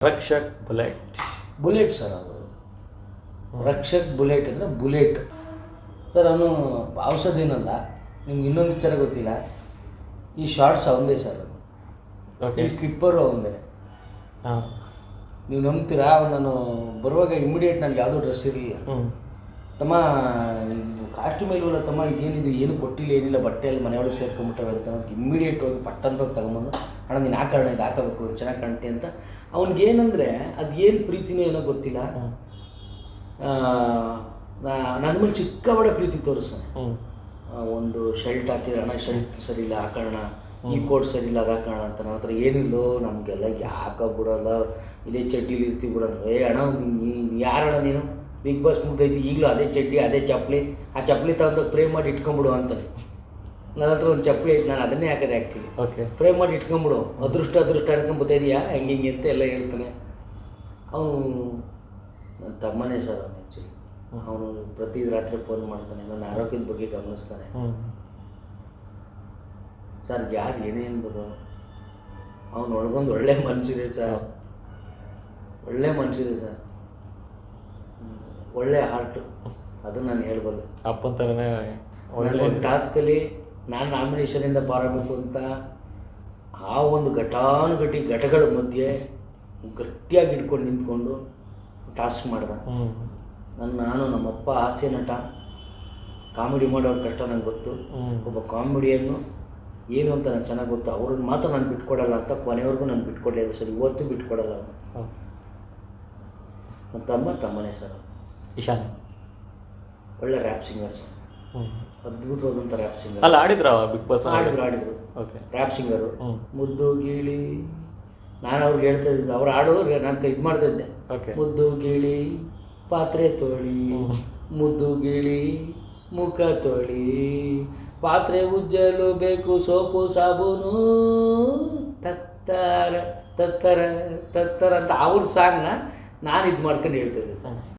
Rakshak bullet. Bullet sir ಅದು. Rakshak bullet ಅಂದರೆ bullet. Sir ಅವನು ಔಷಧಿನಲ್ಲ ನಿಮ್ಗೆ ಇನ್ನೊಂದು ವಿಚಾರ ಗೊತ್ತಿಲ್ಲ. ಈ ಶಾರ್ಟ್ಸ್ ಅವಂದೇ ಸರ್ ಅದು. ಓಕೆ ಈ ಸ್ಲಿಪ್ಪರು ಅವಂದೇ. ಹಾಂ. ನೀವು ನಂಬ್ತೀರಾ? ಅವ್ನು ನಾನು ಬರುವಾಗ ಇಮಿಡಿಯೇಟ್ ನನಗೆ ಯಾವುದೋ ಡ್ರೆಸ್ ಇರಲಿಲ್ಲ. ತಮ್ಮ ಕಾಸ್ಟ್ಯೂಮ್ ಇಲ್ವಲ್ಲ ತಮ್ಮ ಇದೇನಿದು ಏನು ಕೊಟ್ಟಿಲ್ಲ ಏನಿಲ್ಲ ಬಟ್ಟೆ ಅಲ್ಲಿ ಮನೆಯೊಳಗೆ ಸೇರ್ಕೊಂಬಿಟ್ಟವೆ ಅಂತ ಅಂತ ಇಮ್ಮಿಡಿಯೇಟ್ ಹೋಗಿ ಪಟ್ಟಂತ ಹೋಗಿ ತಗೊಂಬಂದು ಅಣ್ಣ ನೀನು ಆ ಕಾರಣ ಇದು ಹಾಕಬೇಕು ಚೆನ್ನಾಗಿ ಕಾಣ್ತೆ ಅಂತ. ಅವ್ನಿಗೇನಂದರೆ ಅದೇನು ಪ್ರೀತಿನೇ ಏನೋ ಗೊತ್ತಿಲ್ಲ. ನನ್ನ ಮೇಲೆ ಚಿಕ್ಕಬಡ ಪ್ರೀತಿ ತೋರಿಸ್ತಾನೆ ಒಂದು ಶರ್ಟ್ ಹಾಕಿದ್ರೆ ಅಣ್ಣ ಶರ್ಟ್ ಸರಿ ಇಲ್ಲ ಹಾಕೋಣ ಈ ಕೋಟ್ ಸರಿ ಇಲ್ಲ ಅದು ಹಾಕೋಣ ಅಂತ. ನನ್ನ ಹತ್ರ ಏನಿಲ್ಲೋ ನಮಗೆಲ್ಲ ಯಾಕೆ ಬಿಡೋಲ್ಲ. ಇದೇ ಚಡ್ಡಿಲಿ ಇರ್ತೀವಿ ಬಿಡೋದು ಏ ಅಣ್ಣ ನೀನು ಯಾರಣ್ಣ ನೀನು? ಬಿಗ್ ಬಾಸ್ ಮುಗ್ದೈತಿ. ಈಗಲೂ ಅದೇ ಚಡ್ಡಿ ಅದೇ ಚಪ್ಪಲಿ. ಆ ಚಪ್ಪಲಿ ತಗೊಂಡು ಫ್ರೇಮ್ ಮಾಡಿ ಇಟ್ಕೊಂಬಿಡು ಅಂತ. ನನ್ನ ಹತ್ರ ಒಂದು ಚಪ್ಪಲಿ ಐತೆ ನಾನು ಅದನ್ನೇ ಹಾಕೋದು ಆ್ಯಕ್ಚುಲಿ ಓಕೆ ಫ್ರೇಮ್ ಮಾಡಿ ಇಟ್ಕೊಂಬಿಡು. ಅದೃಷ್ಟ ಅದೃಷ್ಟ ಅನ್ಕೊಂಬತ್ತಾ ಇದೆಯಾ? ಹೆಂಗೆ ಹಿಂಗೆ ಅಂತ ಎಲ್ಲ ಹೇಳ್ತಾನೆ. ಅವನು ನನ್ನ ತಮ್ಮನೇ ಸರ್ ಅವನು ಆ್ಯಕ್ಚುಲಿ ಅವನು ಪ್ರತಿ ರಾತ್ರಿ ಫೋನ್ ಮಾಡ್ತಾನೆ ನನ್ನ ಆರೋಗ್ಯದ ಬಗ್ಗೆ ಗಮನಿಸ್ತಾನೆ. ಸರ್ ಯಾರು ಏನೇ ಅನ್ಬೋದು. ಅವನು ಒಳಗೊಂದು ಒಳ್ಳೆ ಮನಸ್ಸಿದೆ ಸರ್ ಒಳ್ಳೆ ಮನಸ್ಸಿದೆ ಸರ್. ಒಳ್ಳೆ ಹಾರ್ಟು ಅದು ನಾನು ಹೇಳ್ಬೋದು. ಅಪ್ಪನ ಥರನೇ ಒಳ್ಳೆ ಟಾಸ್ಕಲ್ಲಿ ನಾನು ನಾಮಿನೇಷನಿಂದ ಬಾರಬೇಕು ಅಂತ ಆ ಒಂದು ಘಟಾನುಘಟಿ ಘಟಗಳ ಮಧ್ಯೆ ಗಟ್ಟಿಯಾಗಿ ಇಟ್ಕೊಂಡು ನಿಂತ್ಕೊಂಡು ಟಾಸ್ಕ್ ಮಾಡ್ದೆ. ನನ್ನ ನಾನು ನಮ್ಮಪ್ಪ ಹಾಸ್ಯ ನಟ. ಕಾಮಿಡಿ ಮಾಡೋ ಕಷ್ಟ ನಂಗೆ ಗೊತ್ತು. ಒಬ್ಬ ಕಾಮಿಡಿಯನ್ನು ಏನು ಅಂತ ನಂಗೆ ಚೆನ್ನಾಗಿ ಗೊತ್ತು. ಅವ್ರನ್ನ ಮಾತ್ರ ನಾನು ಬಿಟ್ಕೊಡಲ್ಲ ಅಂತ ಕೊನೆವರೆಗೂ ನಾನು ಬಿಟ್ಕೊಡಲಿಲ್ಲ ಸರ್. ಇವತ್ತು ಬಿಟ್ಕೊಡಲ್ಲ ಅವನು ನನ್ನ ತಮ್ಮ ತಮ್ಮನೇ ಸರ್. ಇಶಾನ್. ಒಳ್ಳೆ ರ್ಯಾಪ್ ಸಿಂಗರ್ ಸರ್. ಅದ್ಭುತವಾದಂಥ ರ್ಯಾಪ್ ಸಿಂಗರ್ ಅಲ್ಲ ಆಡಿದ್ರ ಬಿಗ್ ಬಾಸ್ ಆಡಿದ್ರು ಆಡಿದ್ರು. ಓಕೆ ರ್ಯಾಪ್ ಸಿಂಗರು ಮುದ್ದು ಗೀಳಿ. ನಾನು ಅವ್ರಿಗೆ ಹೇಳ್ತಾ ಇದ್ದೆ. ಅವ್ರು ಆಡೋರು ನಾನು ಇದು ಮಾಡ್ತಾ ಇದ್ದೆ. ಓಕೆ ಮುದ್ದು ಗಿಳಿ ಪಾತ್ರೆ ತೊಳಿ. ಮುದ್ದು ಗಿಳಿ ಮುಖ ತೊಳಿ. ಪಾತ್ರೆ ಉಜ್ಜಲು ಬೇಕು ಸೋಪು ಸಾಬೂನು. ತತ್ತರ ತತ್ತರ ತತ್ತರ ಅಂತ ಅವ್ರ ಸಾಂಗ್ನ ನಾನು ಇದು ಮಾಡ್ಕೊಂಡು ಹೇಳ್ತಿದ್ದೆ ಸರ್